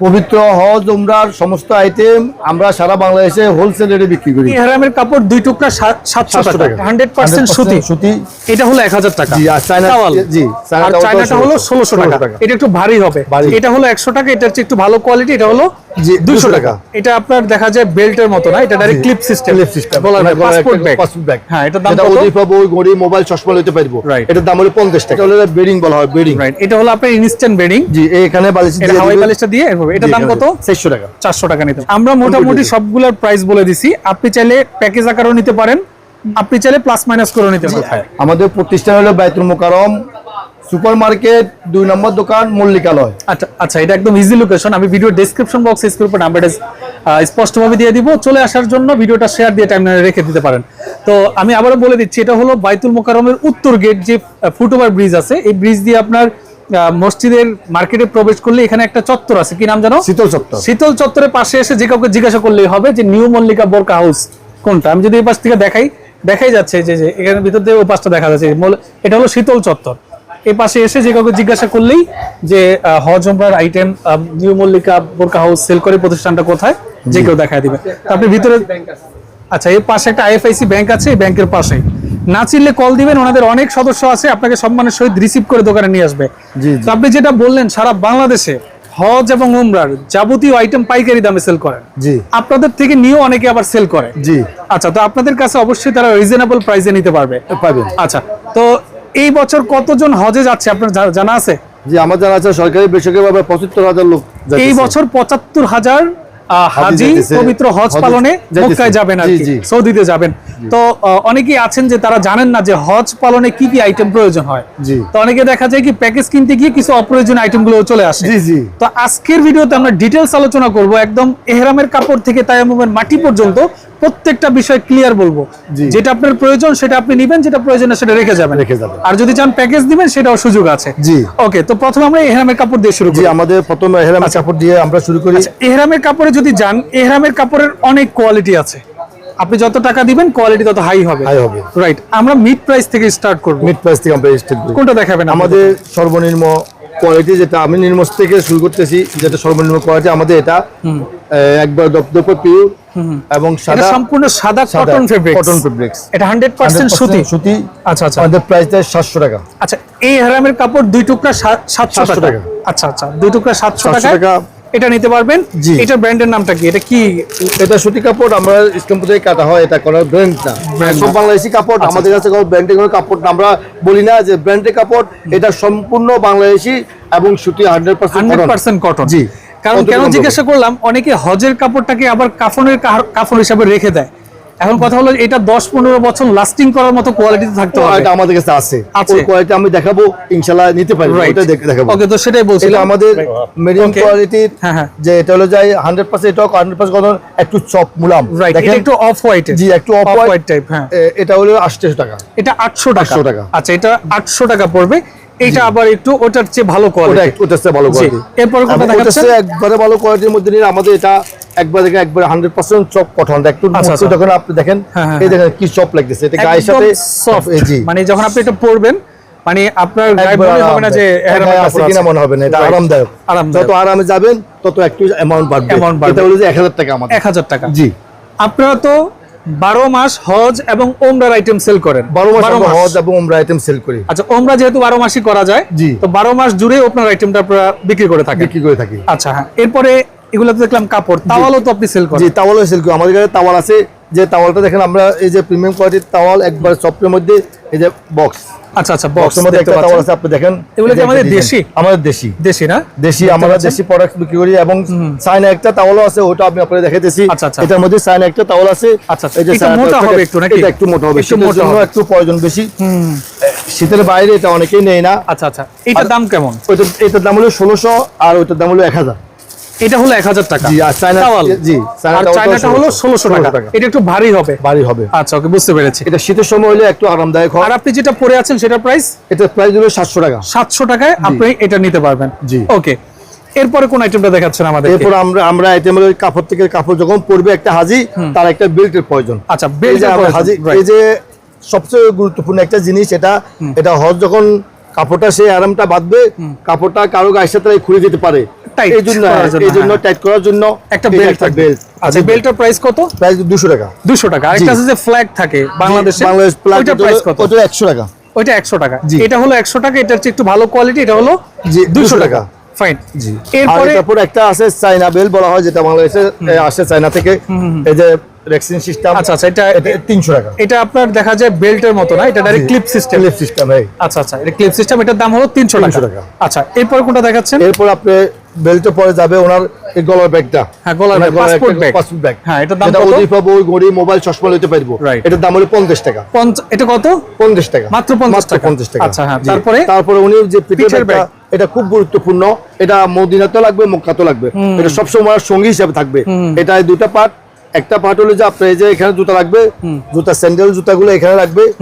পবিত্র হজ উমরার সমস্ত আইটেম আমরা সারা বাংলাদেশে হোলসেল রেটে বিক্রি করি। ইহরামের কাপড় দুই টুকরা সাতশো 700 টাকা। টাকা। হান্ড্রেড পার্সেন্ট 100% সুতি। সুতি। এটা হলো এক হাজার টাকা। জি, আর চায়না- জি, আর চায়নাটা হলো 1600 টাকা। এটা একটু ভারী হবে। এটা হলো একশো টাকা এটা হচ্ছে একটু ভালো কোয়ালিটি এটা হলো জি, 200 টাকা। এটা আপনার দেখা যায় বেল্টের মতো না এটা direct clip system Clip system। বলা গলায় পাসপোর্ট ব্যাগ passport bag। হ্যাঁ এটার দাম কত? অধিক পাবো, ওই ঘড়ি মোবাইল চশমা নিতে পারব. এটার দাম হলো পঞ্চাশ টাকা। এটা হলো বেডিং বলা হয় বেডিং রাইট এটা হলো আপনার ইনস্ট্যান্ট বেডিং জি এখানে বালিশ এটা হাওয়াই বালিশটা দিয়ে এরকম। এটার দাম কত? চারশো টাকা। চারশো টাকা নিতে আমরা মোটামুটি সবগুলোর প্রাইস বলে দিছি। আপনি চাইলে প্যাকেজ আকারও নিতে পারেন। আপনি চাইলে প্লাস মাইনাস করে নিতে পারেন। আমাদের প্রতিষ্ঠান হলো বাইতুল মোকারম সুপার মার্কেট দুই নম্বর দোকান মল্লিকালয়। আচ্ছা আচ্ছা এটা একদম ইজি লোকেশন আমি ভিডিও ডেসক্রিপশন বক্সে স্ক্রিন উপর নাম্বারটা স্পষ্টভাবে দিয়ে দিব। চলে আসার জন্য ভিডিওটা শেয়ার দিয়ে টাইম রেখে দিতে পারেন। তো আমি আবারও বলে দিচ্ছি এটা হলো বাইতুল মোকারমের উত্তর গেট যে ফুটওভার ব্রিজ আছে এই ব্রিজ দিয়ে আপনার মসজিদের মার্কেটে প্রবেশ করলে এখানে একটা চত্বর আছে। কি নাম জানো? শীতল চত্বর। শীতল চত্বরের পাশে এসে যে কাউকে জিজ্ঞাসা করলেই হবে যে নিউ মল্লিকা বোরকা হাউস কোনটা? আমি যদি এই পাশ থেকে দেখাই দেখাই যাচ্ছে যে যে এখানে ভিতর দিয়ে ওই পাশটা দেখা যাচ্ছে। এটা হলো শীতল চত্বর। এই পাশে এসে যে কাউকে জিজ্ঞাসা করলেই যে হজ ওমরার আইটেম নিউ মল্লিকা বোরকা হাউস সেল করে প্রতিষ্ঠানটা কোথায়? যে কেউ দেখায় দিবে। আপনি ভিতরে আচ্ছা এর পাশে একটা আইএফআইসি ব্যাংক আছে এই ব্যাংকের পাশে না চিনলে কল দিবেন ওনাদের অনেক সদস্য আছে আপনাকে সম্মানের সহিত রিসিভ করে দোকানে নিয়ে আসবে। তো আপনি যেটা বললেন সারা বাংলাদেশে হজ এবং উমরার যাবতীয় আইটেম পাইকারি দামে সেল করেন। জি। আপনাদের থেকে নিয়েও অনেকে আবার সেল করে। জি। আচ্ছা তো আপনাদের কাছে অবশ্যই তারা রিজনেবল প্রাইসে নিতে পারবে। পাবেন। আচ্ছা তো এই বছর কতজন হজে যাচ্ছে আপনার জানা আছে? জি আমার জানা আছে সরকারি বেসরকারি ভাবে পঁচাত্তর হাজার লোক এই বছর পঁচাত্তর হাজার হাজি পবিত্র হজ পালনে মক্কায় যাবেন আর সৌদিতে যাবেন। তো অনেকেই আছেন যে তারা জানেন না যে হজ পালনে কি কি আইটেম প্রয়োজন হয়। তো অনেকে দেখা যায় কি প্যাকেজ কিনতে গিয়ে কিছু অপ্রয়োজনীয় আইটেমগুলো চলে আসে। তো আজকের ভিডিওতে আমরা ডিটেলস আলোচনা করব একদম এহরামের কাপড় থেকে তায়ামুমের মাটি পর্যন্ত। প্রত্যেকটা বিষয় ক্লিয়ার বলব। যেটা আপনার প্রয়োজন সেটা আপনি নেবেন যেটা প্রয়োজন সেটা রেখে যাবেন। রেখে যাবেন। আর যদি চান প্যাকেজ দিবেন সেটাও সুযোগ আছে। জি। ওকে তো প্রথমে আমরা এহরামের কাপড় দিয়ে শুরু করি। আমাদের প্রথম এহরামের কাপড় দিয়ে আমরা শুরু করি। এহরামের কাপড়ে যদি যান এহরামের কাপড়ের অনেক কোয়ালিটি আছে। আপনি যত টাকা দিবেন কোয়ালিটি তত হাই হবে। হাই হবে। রাইট আমরা মিড প্রাইস থেকে স্টার্ট করব। মিড প্রাইস থেকে আমরা স্টার্ট করি। কোনটা দেখাবেন আমাদের সর্বনিম্ন কোয়ালিটি যেটা আমি নিম্ন থেকে শুরু করতেছি যেটা সর্বনিম্ন কোয়ালিটি আমাদের এটা একবার দপদপ পিওর এবং এটা সাদা সম্পূর্ণ সাদা কটন ফেব্রিক কটন ফেব্রিক্স এটা হান্ড্রেড পার্সেন্ট সুতি। সুতি। আচ্ছা আচ্ছা। আমাদের প্রাইস দেয় সাতশো টাকা। আচ্ছা এই হারামের কাপড় দুই টুকরা 700 টাকা। আচ্ছা আচ্ছা দুই টুকরা 700 টাকা। এটা নিতে পারবেন। জি। এটার ব্র্যান্ডের নামটা কি? এটা কি? এটা সুতি কাপড় আমরা ইসলামপুর থেকে কাটা হয় এটা কোনো ব্র্যান্ড না। সব বাংলাদেশি কাপড় আচ্ছা, আমাদের কাছে কোনো ব্র্যান্ডের কোনো কাপড় না। আমরা বলি না যে ব্র্যান্ডের কাপড় এটা সম্পূর্ণ বাংলাদেশি এবং সুতি hundred hundred percent percent cotton জি। কারণ কেন জিজ্ঞাসা করলাম অনেকে হজের কাপড়টাকে আবার কাফনের কাফন হিসাবে রেখে দেয়। এখন কথা হলো এটা দশ পনেরো বছর লাস্টিং করার মতো কোয়ালিটিতে থাকতে হবে। এটা আমাদের কাছে আছে। আছে। কোয়ালিটি আমি দেখাবো নিতে পারি। ওটা দেখাবো। ওকে তো সেটাই এটা বলছিলাম আমাদের মিডিয়াম. কোয়ালিটির হ্যাঁ, হ্যাঁ। যে এটা হলো যাই হান্ড্রেড পার্সেন্ট এটা হান্ড্রেড পার্সেন্ট কটন একটু চপ মুলাম। এটা একটু অফ হোয়াইট জি একটু অফ হোয়াইট টাইপ হ্যাঁ। এটা হলো আটশো টাকা। এটা আটশো টাকা। 800 টাকা। আচ্ছা এটা আটশো টাকা পড়বে। এটা আবার একটু ওটার চেয়ে ভালো কোয়ালিটি ওটার চেয়ে ভালো কোয়ালিটি এরপরে একবারে ভালো কোয়ালিটির মধ্যে নিয়ে আমাদের এটা একবার দেখেন একবারে হান্ড্রেড পার্সেন্ট চপ কটন একটু আচ্ছা, আচ্ছা। যখন আপনি দেখেন হ্যাঁ, হ্যাঁ, এই দেখেন কি চপ লাগতেছে। এটা গায়ের সাথে সফট জি। মানে যখন আপনি এটা পরবেন মানে আপনার গায়ে মনে হবে না যে আরামদায়ক। এহেরামের আছে কিনা মনে হবে না এটা আরামদায়ক। আরামদায়ক। যত আরামে যাবেন তত একটু অ্যামাউন্ট বাড়বে। এটা হলো যে টাকা আমাদের। এক হাজার টাকা। জি। আপনারা তো বারো মাস হজ এবং ওমরার আইটেম সেল করেন। বারো মাস হজ এবং ওমরা আইটেম সেল করি। আচ্ছা ওমরা যেহেতু বারো মাসই করা যায় জি। তো বারো মাস জুড়ে আপনার আইটেমটা আপনারা বিক্রি করে থাকেন। বিক্রি করে থাকি। আচ্ছা হ্যাঁ এরপরে এগুলো তো দেখলাম কাপড় তাওয়ালও তো আপনি সেল করেন। জি তাওয়ালও সেল করি। আমাদের কাছে তাওয়াল আছে যে তাওয়ালটা দেখেন আমরা এই যে প্রিমিয়াম কোয়ালিটির তাওয়াল একবার সফটের মধ্যে এই যে বক্স আচ্ছা আচ্ছা বক্সের মধ্যে একটা তাওয়াল আছে আপনি দেখেন। এগুলো কি আমাদের দেশি? আমাদের দেশি। দেশি না? দেশি আমরা দেশি প্রোডাক্ট বিক্রি করি এবং চায়না একটা তাওয়ালও আছে ওটা আমি আপনাদের দেখাইতেছি। আচ্ছা, আচ্ছা। এটার মধ্যে চায়না একটা আছে। আচ্ছা, আচ্ছা। এই যে মোটা হবে একটু নাকি? এটা একটু মোটা হবে। একটু মোটা হবে। একটু প্রয়োজন বেশি। শীতের বাইরে এটা অনেকেই নেয় না। আচ্ছা আচ্ছা। এটার দাম কেমন? ওইটা এটার দাম হলো ষোলোশো আর ওইটার দাম হলো এক হাজার। এটা হলো এক হাজার টাকা। জি আর চায়না জি আর চায়নাটা হলো টাকা। এটা একটু ভারী হবে। বাড়ি হবে। আচ্ছা ওকে বুঝতে পেরেছি। এটা শীতের সময় হলে একটু আরামদায়ক হয়। আর আপনি যেটা পরে আছেন সেটা প্রাইস এটা প্রাইস হলো সাতশো টাকা। সাতশো টাকায় আপনি এটা নিতে পারবেন। জি। ওকে এরপরে কোন আইটেমটা দেখাচ্ছেন আমাদের এরপর আমরা আমরা আইটেম হলো কাপড় থেকে কাপড় যখন পরবে একটা হাজি তার একটা বেল্টের প্রয়োজন। আচ্ছা বেল্ট হাজি এই যে সবচেয়ে গুরুত্বপূর্ণ একটা জিনিস এটা এটা হজ যখন কাপড়টা সেই আরামটা বাঁধবে কাপড়টা কারও গায়ের সাথে খুলে দিতে পারে। টাইট এই জন্য এই জন্য হ্যাঁ। টাইট করার জন্য একটা বেল্ট থাকবে। আচ্ছা বেল্টের প্রাইস কত? প্রাইস 200 টাকা। 200 টাকা। আরেকটা আছে যে ফ্ল্যাগ থাকে বাংলাদেশে বাংলাদেশ ফ্ল্যাগ ওটা প্রাইস কত? ওটা একশো টাকা। ওইটা একশো টাকা। এটা হলো একশো টাকা এটা হচ্ছে একটু ভালো কোয়ালিটি এটা হলো জি, 200 টাকা। টাকা। ফাইন জি। এরপরে তারপর একটা আছে চাইনা বেল বলা হয় যেটা বাংলাদেশে আসে চাইনা থেকে। এই যে রেক্সিন সিস্টেম আচ্ছা আচ্ছা এটা এটা তিনশো টাকা। এটা আপনার দেখা যায় বেল্টের মতো না? এটা direct clip system clip system এই। আচ্ছা আচ্ছা এটা ক্লিপ সিস্টেম এটার দাম হলো তিনশো 300 টাকা। আচ্ছা এরপর কোনটা দেখাচ্ছেন? এরপর আপনি বেল্টে পরে যাবে ওনার এই গলার ব্যাগটা। হ্যাঁ, গলার passport bag। Passport bag. হ্যাঁ, এটার দাম কত? ওদি পাবো ওই ঘড়ি মোবাইল চশমা লইতে পারব. এটার দাম হলো পঞ্চাশ টাকা। পঞ্চ- এটা কত? পঞ্চাশ টাকা। মাত্র 50 টাকা। পঞ্চাশ টাকা। আচ্ছা, হ্যাঁ, তারপরে? তারপরে উনি যে পিঠের ব্যাগটা এটা খুব গুরুত্বপূর্ণ। এটা মদিনাতে লাগবে মক্কাতে লাগবে। এটা সবসময় সঙ্গী হিসাবে থাকবে। এটা দুটা পার্ট একটা পার্ট হলো যে আপনি এই যে এখানে জুতা রাখবে জুতা স্যান্ডেল জুতাগুলো এখানে রাখবে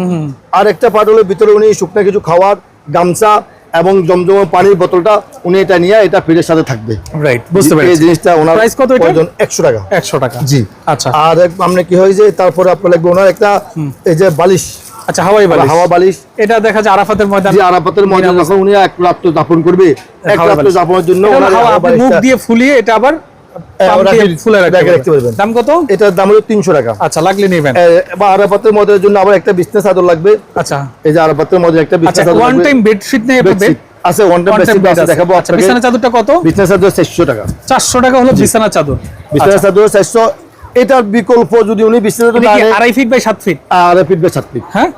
আর একটা পার্ট হলো ভিতরে উনি শুকনো কিছু খাওয়ার গামছা এবং জমজম পানির বোতলটা উনি এটা নিয়ে এটা ফিরের সাথে থাকবে। রাইট বুঝতে এই জিনিসটা ওনার Price কত এটা? প্রয়োজন একশো টাকা। একশো টাকা। জি। আচ্ছা। আর এক- কি হয় যে তারপরে আপনার লাগবে ওনার একটা এই যে বালিশ। আচ্ছা হাওয়াই বালিশ। হাওয়া বালিশ। এটা দেখা যায় আরাফাতের ময়দান। আরাফাতের যখন উনি এক যাপন করবে এক বালিশ। যাপনের জন্য ওনার হাওয়া, হাওয়া মুখ দিয়ে ফুলিয়ে এটা আবার হ্যাঁ। দাম কত? এটার দাম হলো তিনশো টাকা। আচ্ছা লাগলে নেবেন। বা জন্য আবার একটা চাদর লাগবে। আচ্ছা। এই যে আরাফাতের মধ্যে একটা আচ্ছা চাদর ওয়ান টাইম বেডশিট নেই আছে ওয়ান টাইম বেডশিট আছে আছে। দেখাবো আচ্ছা, বিছানা চাদরটা কত? বিছনা চাদর 400 টাকা। চারশো টাকা হলো বিছানা চাদর। বিছনা চাদর 400 এটার বিকল্প যদি উনি বিছনা চাদর আড়াই ফিট বাই সাত ফিট আর ফিট বাই ফিট হ্যাঁ।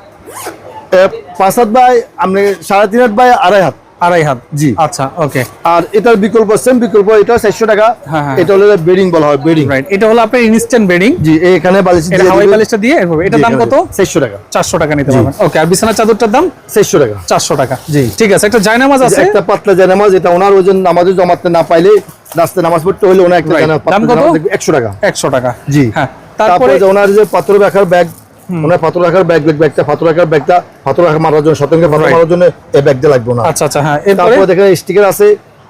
পাঁচ হাত বাই আপনি সাড়ে তিন হাত বাই আড়াই হাত। আড়াই হাত। জি। আচ্ছা ওকে আর এটার বিকল্প সেম বিকল্প এটা চারশো টাকা। হ্যাঁ, হ্যাঁ। এটা হলো বেডিং বলা হয় বেডিং রাইট এটা হলো আপনার ইনস্ট্যান্ট বেডিং জি এখানে বালিশ হাওয়াই বালিশটা দিয়ে দাম কত? 400 টাকা। চারশো টাকা নিতে পারবেন। ওকে আর বিছানা চাদরটার দাম? 400 টাকা। চারশো টাকা। জি। ঠিক আছে একটা জায়নামাজ আছে? একটা পাতলা জানামাজ এটা ওনার ওজন নামাজে জমাতে না পাইলে রাস্তায় নামাজ পড়তে হলে ওনার একটা দাম কত? 100 টাকা। একশো টাকা। জি। হ্যাঁ তারপরে ওনার যে পাথর রাখার ব্যাগ ওনার পাথর রাখার ব্যাগ একটা পাথর রাখার ব্যাগটা পাথর রাখা মারার জন্য সতঙ্গে পাথর মারার জন্য এই ব্যাগটা লাগবে না আচ্ছা আচ্ছা হ্যাঁ তারপরে দেখেন স্টিকার আছে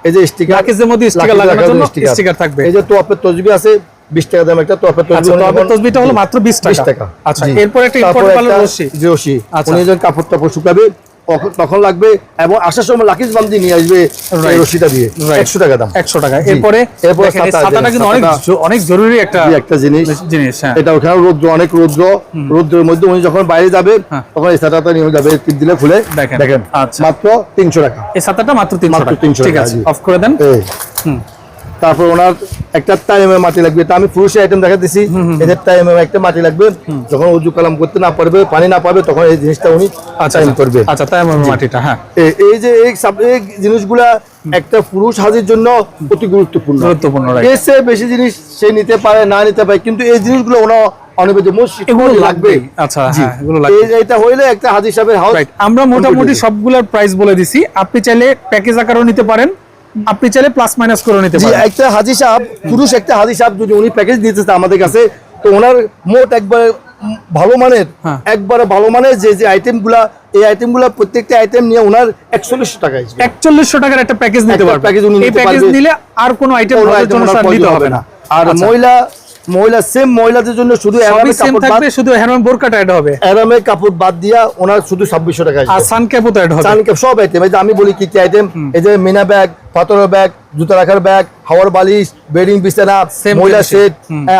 এই যে স্টিকার লাকিজের মধ্যে স্টিকার লাগানোর জন্য স্টিকার থাকবে। এই যে তোয়াপের তসবি আছে 20 টাকা দাম একটা তসবি আচ্ছা তসবিটা হলো মাত্র 20 টাকা। 20 টাকা। আচ্ছা এরপর একটা ইম্পর্টেন্ট রশি রশি। উনি যখন কাপড় টাপড় শুকাবে তখন- লাগবে এবং আসার সময় লাকিজ বান্ধি নিয়ে আসবে. রশিটা দিয়ে। একশো টাকা দাম। 100 টাকা। এরপরে এরপরে কিন্তু অনেক অনেক জরুরি একটা একটা জিনিস। জিনিস হ্যাঁ। এটা ওখানে রৌদ্র অনেক রৌদ্র। রৌদ্রের মধ্যে উনি যখন বাইরে যাবে হ্যাঁ। তখন এই ছাতাটা নিয়ে যাবে টিপ দিলে খুলে। দেখেন। দেখেন আচ্ছা। মাত্র তিনশো টাকা। এই ছাতাটা মাত্র তিনশো টাকা। ঠিক আছে অফ করে দেন। এই। তারপর ওনার একটা টাইমের মাটি লাগবে। এটা আমি পুরুষের আইটেম দেখা দিছি। এদের টাইমের একটা মাটি লাগবে। যখন উজু কালাম করতে না পারবে পানি না পাবে তখন এই জিনিসটা উনি আচ্ছা করবে। আচ্ছা তাই আমার মাটিটা হ্যাঁ। এই যে এই সাব- এই জিনিসগুলা একটা পুরুষ হাজির জন্য অতি গুরুত্বপূর্ণ। গুরুত্বপূর্ণ. এর বেশি জিনিস সে নিতে পারে না নিতে পারে কিন্তু এই জিনিসগুলো এগুলো লাগবে। আচ্ছা। হ্যাঁ, এগুলো লাগবে। এই- এইটা হইলে একটা হাজির সাহেবের হাউস আমরা মোটামুটি সবগুলোর প্রাইস বলে দিছি। আপনি চাইলে প্যাকেজ আকারও নিতে পারেন। আপনি চাইলে প্লাস মাইনাস করে নিতে পারেন। একটা হাজি সাহেব পুরুষ একটা হাজি সাহেব যদি উনি প্যাকেজ দিতেছে আমাদের কাছে তো ওনার মোট একবার ভালো মানের একবার একবারে ভালো মানের যে যে আইটেমগুলা এই আইটেমগুলা প্রত্যেকটা আইটেম নিয়ে ওনার একচল্লিশশো টাকা একচল্লিশশো টাকার একটা প্যাকেজ নিতে উনি নিতে প্যাকেজ পারবে। নিলে আর কোনো আইটেম নিতে হবে না। আর আচ্ছা। মহিলা মহিলা সেম মহিলাদের জন্য শুধু সবই কাপড় থাকবে শুধু হ্যান্ড বোরকাটা অ্যাড হবে। কাপড় বাদ দিয়া ওনার শুধু ছাব্বিশশো টাকা আর আসবে সান ক্যাপও তো অ্যাড হবে চান সব আইটেম এই যে আমি বলি কি কি আইটেম এই যে মিনা ব্যাগ পাথরের ব্যাগ জুতা রাখার ব্যাগ হাওয়ার বালিশ বেডিং বিছানা মহিলা সেট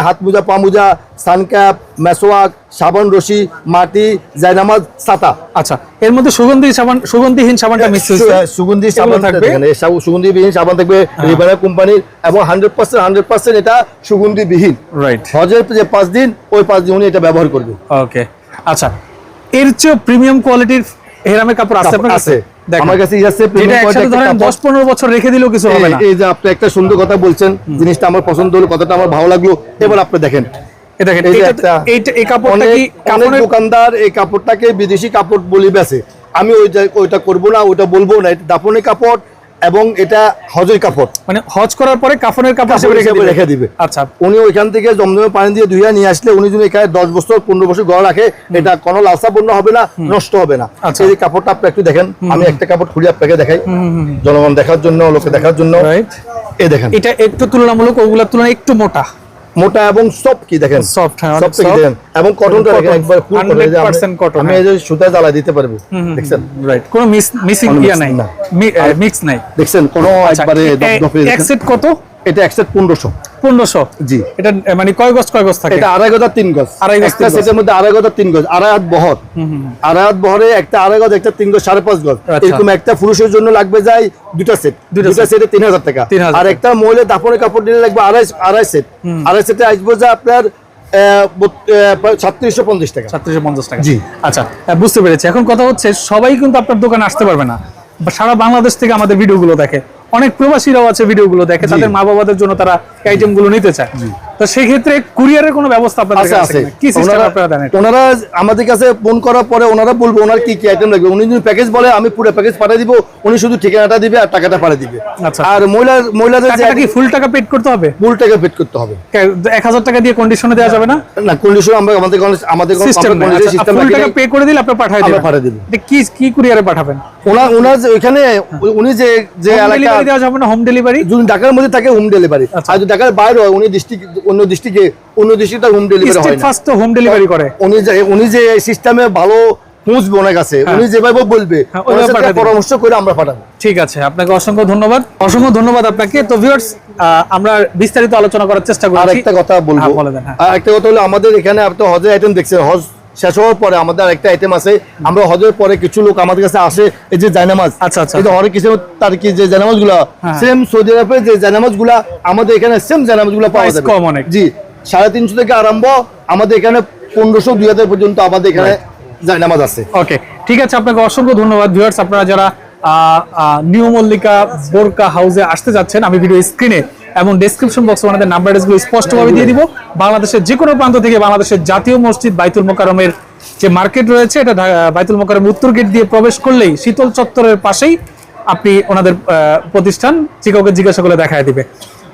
হাত মোজা পা মোজা সানক্যাপ মেসোয়াক সাবান রশি মাটি জায়নামাজ সাতা আচ্ছা এর মধ্যে সুগন্ধি সাবান সুগন্ধিহীন সাবানটা মিক্স হয়েছে। সুগন্ধি সাবান থাকবে? হ্যাঁ। থাকবে সুগন্ধি সাবান থাকবে রিভারা কোম্পানির এবং হান্ড্রেড পার্সেন্ট হান্ড্রেড পার্সেন্ট এটা সুগন্ধিবিহীন। রাইট হজের যে পাঁচ দিন ওই পাঁচ দিন উনি এটা ব্যবহার করবে। ওকে আচ্ছা এর চেয়ে প্রিমিয়াম কোয়ালিটির হেরামের কাপড় আছে আপনার কাছে। আমার কাছে আছে যেটা একসাথে ধরেন একটা দশ পনেরো বছর রেখে দিলেও কিছু হবে না। এই যে আপনি একটা সুন্দর কথা বলছেন জিনিসটা আমার পছন্দ হলো কথাটা আমার ভালো লাগল। এবার আপনি দেখেন এই দেখেন এই এইটা- এই কাপড়টা কি কাপড়ের দোকানদার এই কাপড়টাকে বিদেশি কাপড় বলি বেছে। আমি ওই ওইটা করব না ওইটা বলব না এটা দাপনের কাপড় এবং এটা হজের কাপড়। মানে হজ করার পরে কাফনের কাপড় হিসেবে রেখে দিবে। আচ্ছা। উনি ওইখান থেকে জমজমে পানি দিয়ে ধুইয়া নিয়ে আসলে উনি যদি এখানে দশ বছর পনেরো বছর গড় রাখে এটা কোনো লালসা বন্য হবে না নষ্ট হবে না। আচ্ছা। এই কাপড়টা আপনি একটু দেখেন। আমি একটা কাপড় খুলে আপনাকে দেখাই। জনগণ দেখার জন্য লোকে দেখার জন্য। এই দেখেন। এটা একটু তুলনামূলক ওগুলোর তুলনায় একটু মোটা। মোটা এবং সফট কি দেখেন? সফট হ্যাঁ, অনেক কি দেখেন? এবং কটনটা দেখেন একবার ফুল 100% কটন আমি হ্যাঁ। এই যে সুতা জ্বালা দিতে পারব দেখছেন? রাইট কোনো মিসিং ইয়া নাই। মিক্স নাই। দেখছেন কোনো আচ্ছা, একবারে দপদপে এক সেট কত? এটা একশো পনেরোশো। পনেরোশো? জি। এটা মানে কয় গজ কয় গজ থাকে? এটা আড়াই গজ আর তিন গজ। আড়াই গজ, সেটের মধ্যে আড়াই গজ আর তিন গজ। আড়াই হাত বহর। আড়াই হাত বহরে একটা আড়াই গজ একটা তিন গজ সাড়ে পাঁচ গজ। আচ্ছা। এরকম একটা পুরুষের জন্য লাগবে যায় দুটা সেট দুটা সেটে তিন হাজার টাকা। আর একটা মহিলা দাফনের কাপড় নিলে লাগবে আড়াই আড়াই সেট আড়াই সেটে আসবে যে আপনার পঞ্চাশ টাকা। পঞ্চাশ টাকা। জি। আচ্ছা বুঝতে পেরেছি। এখন কথা হচ্ছে সবাই কিন্তু আপনার দোকানে আসতে পারবে না। সারা বাংলাদেশ থেকে আমাদের ভিডিওগুলো দেখে। অনেক প্রবাসীরাও আছে ভিডিওগুলো দেখে তাদের মা বাবাদের জন্য তারা আইটেমগুলো নিতে চায়। তো সেক্ষেত্রে কুরিয়ারের কোনো ব্যবস্থা আপনাদের আছে কাছে আছে। কিনা? কি সিস্টেম ওনারা- আপনারা দেন ওনারা আমাদের কাছে ফোন করার পরে ওনারা বলব ওনার কি কি আইটেম লাগবে। উনি যদি প্যাকেজ বলে আমি পুরো প্যাকেজ পাঠিয়ে দিব উনি শুধু ঠিকানাটা দিবে আর টাকাটা পাঠিয়ে দিবে। আচ্ছা। আর মহিলার মহিলাদের যে কি ফুল টাকা পেড করতে হবে? ফুল টাকা পেড করতে হবে। এক হাজার টাকা দিয়ে কন্ডিশনে দেওয়া যাবে না? না কন্ডিশন আমরা আমাদের আমাদের সিস্টেম সিস্টেম ফুল টাকা পে করে দিলে আপনি পাঠিয়ে দিবেন। পাঠিয়ে দিব। এটা কি কি কুরিয়ারে পাঠাবেন? ওনার ওনার যে ওইখানে উনি যে যে এলাকা দেওয়া যাবে না হোম ডেলিভারি যদি ঢাকার মধ্যে থাকে হোম ডেলিভারি আচ্ছা। আর যদি ঢাকার বাইরে হয় উনি ডিস্ট্রিক্ট অন্য ডিস্ট্রিক্টে অন্য ডিস্ট্রিক্টে হোম ডেলিভারি হয় ফার্স্ট তো হোম ডেলিভারি করে। উনি যে উনি যে সিস্টেমে ভালো পৌঁছবে ওনার কাছে উনি যেভাবে বলবে হ্যাঁ। পরামর্শ করে আমরা পাঠাবো। ঠিক আছে আপনাকে অসংখ্য ধন্যবাদ। অসংখ্য ধন্যবাদ আপনাকে। তো ভিউয়ার্স আমরা বিস্তারিত আলোচনা করার চেষ্টা আর করছি একটা কথা বলব। হ্যাঁ, হ্যাঁ। আর একটা কথা হলো আমাদের এখানে আপনি হজ আইটেম দেখছেন হজ শেষ হওয়ার পরে আমাদের আরেকটা আইটেম আছে আমরা হজের পরে কিছু লোক আমাদের কাছে আসে এই যে জায়নামাজ আচ্ছা, আচ্ছা। হরে কিছু তার কি যে জায়নামাজগুলা হ্যাঁ। সেম সৌদি আরবের যে জায়নামাজগুলা আমাদের এখানে সেম জায়নামাজগুলা পাওয়া যাবে কম অনেক। জি সাড়ে তিনশো থেকে আরম্ভ আমাদের এখানে পনেরোশো দুই হাজার পর্যন্ত আমাদের এখানে জায়নামাজ আছে ওকে ঠিক আছে আপনাকে অসংখ্য ধন্যবাদ ভিউয়ার্স আপনারা যারা নিউ মল্লিকা বোরকা হাউসে আসতে যাচ্ছেন আমি ভিডিও স্ক্রিনে এবং ডেসক্রিপশন বক্সে ওনাদের নাম্বারগুলো স্পষ্টভাবে দিয়ে দিব। বাংলাদেশের যে কোনো প্রান্ত থেকে বাংলাদেশের জাতীয় মসজিদ বাইতুল মোকারমের যে মার্কেট রয়েছে, এটা বাইতুল মোকারম উত্তর গেট দিয়ে প্রবেশ করলেই শীতল চত্বরের পাশেই আপনি ওনাদের প্রতিষ্ঠান, যে কাউকে জিজ্ঞাসা করে দেখা দিবে।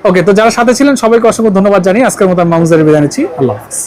ওকে তো যারা সাথে ছিলেন, সবাইকে অসংখ্য ধন্যবাদ জানিয়ে আজকের মতো আমি মাহমুজারি বিদায় নিচ্ছি। আল্লাহ হাফিজ।